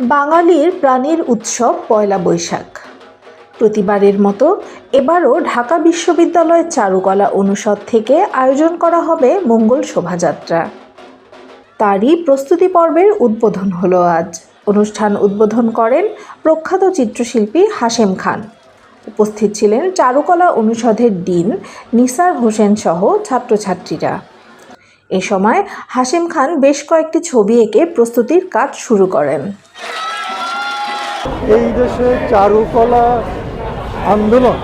বাঙালির প্রাণীর উৎসব পয়লা বৈশাখ। প্রতিবারের মতো এবারও ঢাকা বিশ্ববিদ্যালয় চারুকলা অনুষদ থেকে আয়োজন করা হবে মঙ্গল শোভাযাত্রা। তারই প্রস্তুতি পর্বের উদ্বোধন হলো আজ। অনুষ্ঠান উদ্বোধন করেন প্রখ্যাত চিত্রশিল্পী হাশেম খান। উপস্থিত ছিলেন চারুকলা অনুষদের ডিন নিসার হোসেন সহ ছাত্রছাত্রীরা। এ সময় হাশেম খান বেশ কয়েকটি ছবি এঁকে প্রস্তুতির কাজ শুরু করেন। এই দেশে চারুকলা আন্দোলন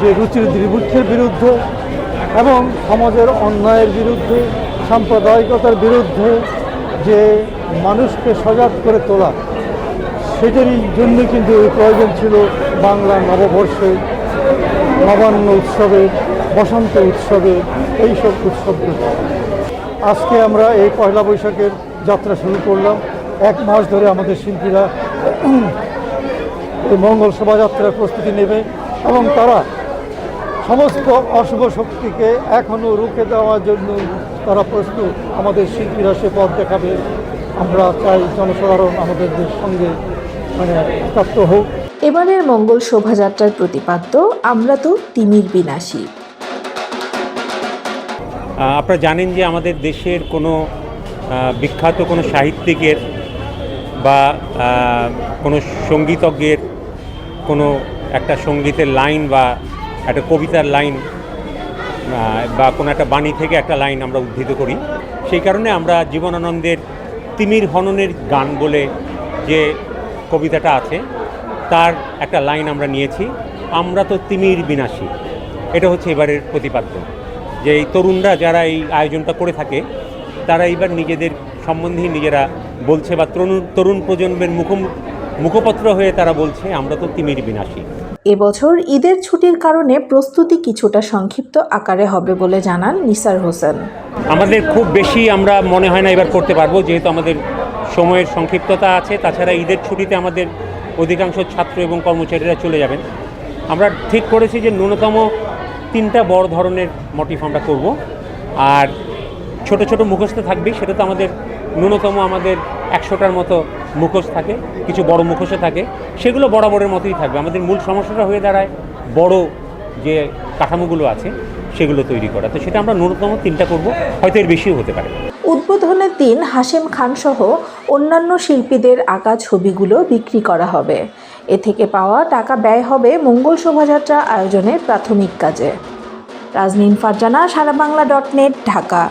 যে রুচির দুর্ভিক্ষের বিরুদ্ধে এবং সমাজের অন্যায়ের বিরুদ্ধে, সাম্প্রদায়িকতার বিরুদ্ধে যে মানুষকে সজাগ করে তোলা, সেটারই জন্য কিন্তু প্রয়োজন ছিল বাংলা নববর্ষে নবান্ন উৎসবে, বসন্ত উৎসবে, এইসব উৎসবগুলো। আজকে আমরা এই পয়লা বৈশাখের যাত্রা শুরু করলাম। এক মাস ধরে আমাদের শিল্পীরা এই মঙ্গল শোভাযাত্রার প্রস্তুতি নেবে এবং তারা সমস্ত অশুভ শক্তিকে এখনও রুখে দেওয়ার জন্য তারা প্রস্তুত। আমাদের শিল্পীরা সে পথ দেখাবে। আমরা চাই জনসাধারণ আমাদের সঙ্গে মানে একাত্ম হোক। এবারের মঙ্গল শোভাযাত্রার প্রতিপাদ্য, আমরা তো তিমির বিনাশী। আপনারা জানেন যে আমাদের দেশের কোনো বিখ্যাত কোনো সাহিত্যিকের বা কোনো সঙ্গীতজ্ঞের কোনো একটা সঙ্গীতের লাইন বা একটা কবিতার লাইন বা কোনো একটা বাণী থেকে একটা লাইন আমরা উদ্ধৃত করি। সেই কারণে আমরা জীবনানন্দের তিমির হননের গান বলে যে কবিতাটা আছে, তার একটা লাইন আমরা নিয়েছি, আমরা তো তিমির বিনাশী। এটা হচ্ছে এবারের প্রতিপাদ্য। যে এই তরুণরা যারা এই আয়োজনটা করে থাকে তারা এবার নিজেদের সম্বন্ধে নিজেরা বলছে বা তরুণ তরুণ প্রজন্মের মুখ মুখপত্র হয়ে তারা বলছে আমরা তো তিমির বিনাশী। এবছর ঈদের ছুটির কারণে প্রস্তুতি কিছুটা সংক্ষিপ্ত আকারে হবে বলে জানান নিসার হোসেন। আমাদের খুব বেশি আমরা মনে হয় না এবার করতে পারব যেহেতু আমাদের সময়ের সংক্ষিপ্ততা আছে। তাছাড়া ঈদের ছুটিতে আমাদের অধিকাংশ ছাত্র এবং কর্মচারীরা চলে যাবেন। আমরা ঠিক করেছি যে ন্যূনতম তিনটা বড় ধরনের মোটিভ আমরা করব। আর ছোট ছোট মুখস্থ থাকবে, সেটা তো আমাদের ন্যূনতম আমাদের একশোটার মতো মুখোশ থাকে, কিছু বড় মুখোশে থাকে। সেগুলো বরাবরের মতোই থাকবে। আমাদের মূল সমস্যাটা হয়ে দাঁড়ায় বড় যে কাঠামোগুলো আছে, সেগুলো তৈরি করা। তো সেটা আমরা ন্যূনতম তিনটা করব, হয়তো এর বেশিও হতে পারে। উদ্বোধনের দিন হাশেম খান সহ অন্যান্য শিল্পীদের আঁকা ছবিগুলো বিক্রি করা হবে। এ থেকে পাওয়া টাকা ব্যয় হবে মঙ্গল শোভাযাত্রা আয়োজনের প্রাথমিক কাজে। Raznin Farzana Sara Bangla dot net Dhaka.